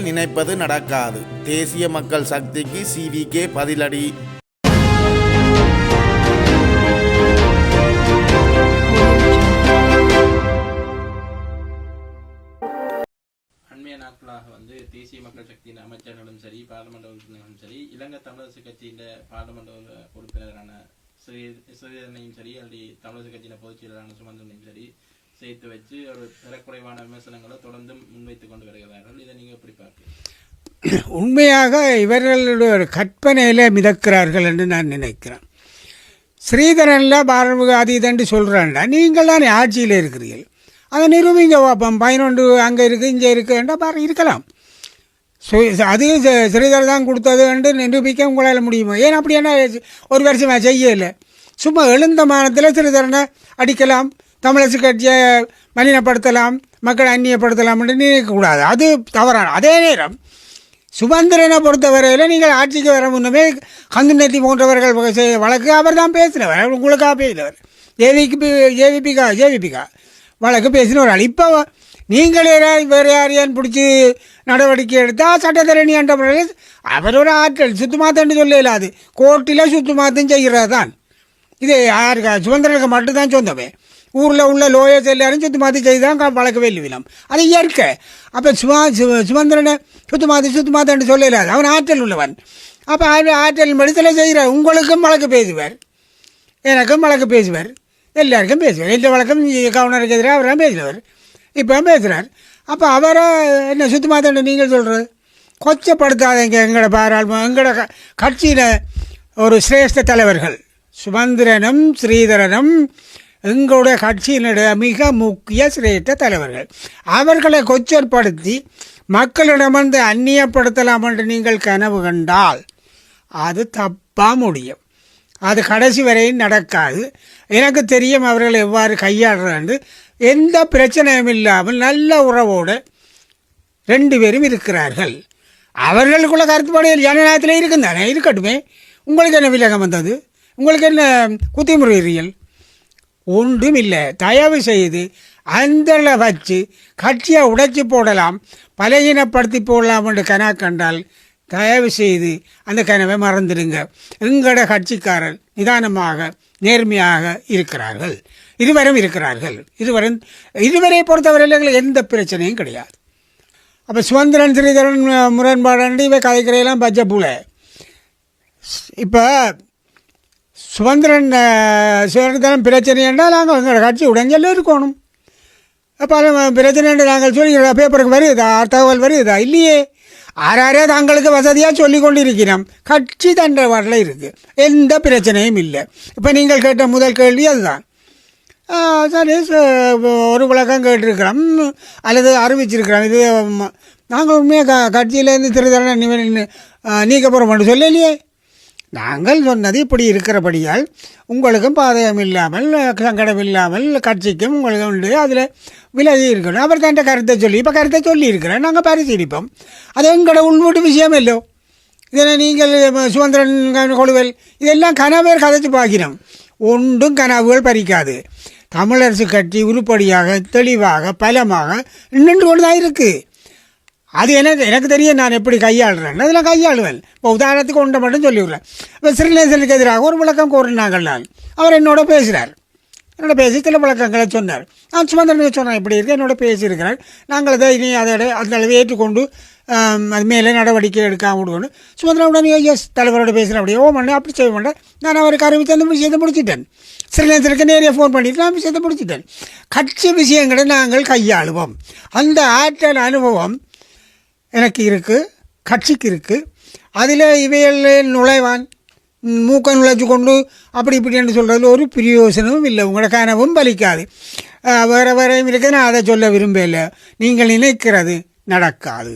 நினைப்பது நடக்காது. தேசிய மக்கள் சக்திக்கு சிவிகே பதிலடி. அண்மைய நாட்களாக வந்து தேசிய மக்கள் சக்தியின் அமைச்சர்களும் சரி பாராளுமன்ற உறுப்பினர்களும் சரி இலங்கை தமிழரசு கட்சியின் பாராளுமன்ற உறுப்பினரான ஸ்ரீ சரி அல்லது தமிழரசு கட்சியின் பொதுச் செயலரான சுமந்திரனையும் சரி சேர்த்து வச்சு ஒரு தரக்குறைவான விமர்சனங்களை தொடர்ந்து முன்வைத்து கொண்டு வருகிறார்கள். இதை நீங்க எப்படி பார்க்கிறீங்க? உண்மையாக இவர்களுடைய ஒரு கற்பனையில் மிதக்கிறார்கள் என்று நான் நினைக்கிறேன். ஸ்ரீதரனில் பாரமுக அதீதன்று சொல்கிறான்டா நீங்கள் தான் ஆட்சியில் இருக்கிறீர்கள். அதை நிரூபிங்க பார்ப்போம் பதினொன்று அங்கே இருக்குது இங்கே இருக்குன்றா பாரு இருக்கலாம். அது ஸ்ரீதர் தான் கொடுத்தது என்று நிரூபிக்க உங்களால் முடியுமா? ஏன் அப்படி என்ன ஒரு வருஷமாக செய்யலை? சும்மா எழுந்த மானத்தில் ஸ்ரீதரனை அடிக்கலாம். தமிழரசு கட்சியை மலினப்படுத்தலாம் மக்களை அந்நியப்படுத்தலாம் என்று நினைக்கக்கூடாது. அது தவறான அதே நேரம் சுதந்திரனை பொறுத்தவரையில் நீங்கள் ஆட்சிக்கு வர முன்னமே கந்துநெத்தி போன்றவர்கள் செய்த வழக்கு அவர் தான் பேசினவர் உங்களுக்காக பேசினவர்? ஜேவிக்கு ஜேவிபிகா ஜேவிபிகா வழக்கு பேசினவர்? இப்போ நீங்கள் வேறு யாரையான் பிடிச்சி நடவடிக்கை எடுத்தால் சட்டத்தரணி என்ற பிறகு அவரோட ஆற்றல் சுத்தமாத்தன்னு சொல்ல இல்லாது கோர்ட்டில் சுத்தமாத்தம் செய்கிறது தான் இது யாருக்கு? சுதந்திரனுக்கு மட்டும்தான் சொந்தமே. ஊரில் உள்ள லோயர்ஸ் எல்லாரும் சுத்தமாத்தி செய்து தான் க- வழக்கு அது இயற்கை. அப்போ சுமா சு சுமந்திரனை சுத்தமாத்தி சுத்தமாத்தன்னு சொல்லலாது. அவன் ஆற்றல் உள்ளவன். அப்போ ஆற்றல் மடித்தலை செய்கிறார். உங்களுக்கும் வழக்கு பேசுவார். எனக்கும் வழக்கு பேசுவார். எல்லாருக்கும் பேசுவார். எந்த வழக்கம் கவுனருக்கு எதிராக அவர் தான் பேசுவார். இப்போ பேசுகிறார் அப்போ அவரை என்ன சுத்தமாத்தன்னு நீங்கள் சொல்கிறது கொச்சப்படுத்தாதீங்க எங்களோட பாராளும எங்களோட க- கட்சியில் ஒரு சிரேஷ்ட தலைவர்கள். சுமந்திரனும் ஸ்ரீதரனும் எங்களுடைய கட்சியினுடைய மிக முக்கிய சிரேஷ்ட தலைவர்கள். அவர்களை கொச்சற்படுத்தி மக்களிடமிருந்து அந்நியப்படுத்தலாம் என்று நீங்கள் கனவு கண்டால் அது தப்பாக முடியும். அது கடைசி வரையும் நடக்காது. எனக்கு தெரியும் அவர்கள் எவ்வாறு கையாளுறாண்டு எந்த பிரச்சனையும் இல்லாமல் நல்ல உறவோடு ரெண்டு பேரும் இருக்கிறார்கள். அவர்களுக்குள்ள கருத்துப்பாடு ஜனநாயகத்தில் இருக்குந்தானே இருக்கட்டுமே. உங்களுக்கு என்ன விலகம் வந்தது? உங்களுக்கு என்ன குத்திமுறையியல் ஒன்றும் இல்லை தயவு செய்து அந்த வச்சு கட்சியை உடைச்சி போடலாம். பலகீனப்படுத்தி போடலாம் என்று கனா கண்டால் தயவு செய்து அந்த கனவை மறந்துடுங்க. எங்களோட கட்சிக்காரர் நிதானமாக நேர்மையாக இருக்கிறார்கள். இருவரும் இருக்கிறார்கள். இருவரும் இதுவரை பொறுத்தவரையில் எங்களுக்கு எந்த பிரச்சனையும் கிடையாது. அப்போ சுதந்திரன் ஸ்ரீதரன் முரண்பாடு இவை கதைக்கிறையெல்லாம் பச்சை பூலை. இப்போ சுதந்திரன் சுதந்திரம் பிரச்சனை என்றால் நாங்கள் எங்கள் கட்சி உடஞ்சல்ல இருக்கணும் அப்போ பிரச்சனை என்று நாங்கள் சொல்லி பேப்பருக்கு வருதா தகவல் வருதா இல்லையே. ஆறாரே தங்களுக்கு வசதியாக சொல்லி கொண்டிருக்கிறோம். கட்சி தண்டவாட்டில் இருக்குது எந்த பிரச்சனையும் இல்லை. இப்போ நீங்கள் கேட்ட முதல் கேள்வி அதுதான். சரி ஒரு விளக்கம் கேட்டிருக்கிறோம். அல்லது அறிவிச்சிருக்கிறோம். இது நாங்கள் உண்மையாக க கட்சியிலேருந்து திருதரனை நீக்கப்புறம் ஆ, நீக்க சொல்லலையே. நாங்கள் சொன்னது இப்படி இருக்கிறபடியால் உங்களுக்கும் பாதகம் இல்லாமல் சங்கடம் இல்லாமல் கட்சிக்கும் உங்களுக்கு உண்டு. அதில் விலகி இருக்கணும். அவர் தான் கருத்தை சொல்லி இப்போ கருத்தை சொல்லியிருக்கிறேன் நாங்கள் பரிசீலிப்போம். அது எங்களோட உள்வீட்டு விஷயம் இல்லோ இதில் நீங்கள் சுதந்திரன் கொழுவல் இதெல்லாம் கனவேர் கதைச்சு பார்க்கிறோம் ஒன்றும் கனவுகள் பறிக்காது. தமிழரசு கட்சி உருப்படியாக தெளிவாக பலமாக நின்று கொண்டு தான் இருக்குது அது எனக்கு எனக்கு தெரியும் நான் எப்படி கையாளுறேன். அதில் கையாளுவேன். இப்போ உதாரணத்துக்கு ஒன்றை மட்டும் சொல்லிவிடுறேன். இப்போ ஸ்ரீநேசனுக்கு எதிராக ஒரு விளக்கம் கோரினாங்கள் நான். அவர் என்னோட பேசுகிறார் என்னோட பேசி சில விளக்கங்களை சொன்னார். நான் சுமந்திரனுக்கு சொன்னேன் இப்படி இருக்கு என்னோட பேசியிருக்கிறார். நாங்கள் அதை இனி அதை அந்த அளவு ஏற்றுக்கொண்டு அது மேலே நடவடிக்கை எடுக்காம விடுவோன்னு சுமந்திரன் உடனே எஸ் தலைவரோட பேசுகிறேன் அப்படியே ஓ அப்படி செய்ய மாட்டேன் நான் அவருக்கு அறிவித்து அந்த விஷயத்தை முடிச்சிட்டேன். ஸ்ரீலேசனுக்கு நேரே ஃபோன் பண்ணிட்டு நான் விஷயத்தை முடிச்சிட்டேன். கட்சி விஷயங்களை நாங்கள் கையாளுவோம். அந்த ஆற்றல் அனுபவம் எனக்கு இருக்குது கட்சிக்கு இருக்குது அதில் இவைகளில் நுழைவான் மூக்கை மூக்க நுழைச்சு கொண்டு அப்படி இப்படின்னு சொல்கிறதுல ஒரு பிரயோசனமும் இல்லை உங்களோட கனவும் பலிக்காது. வேறு வேறையும் இருக்குது நான் அதை சொல்ல விரும்பலை நீங்கள் நினைக்கிறது நடக்காது.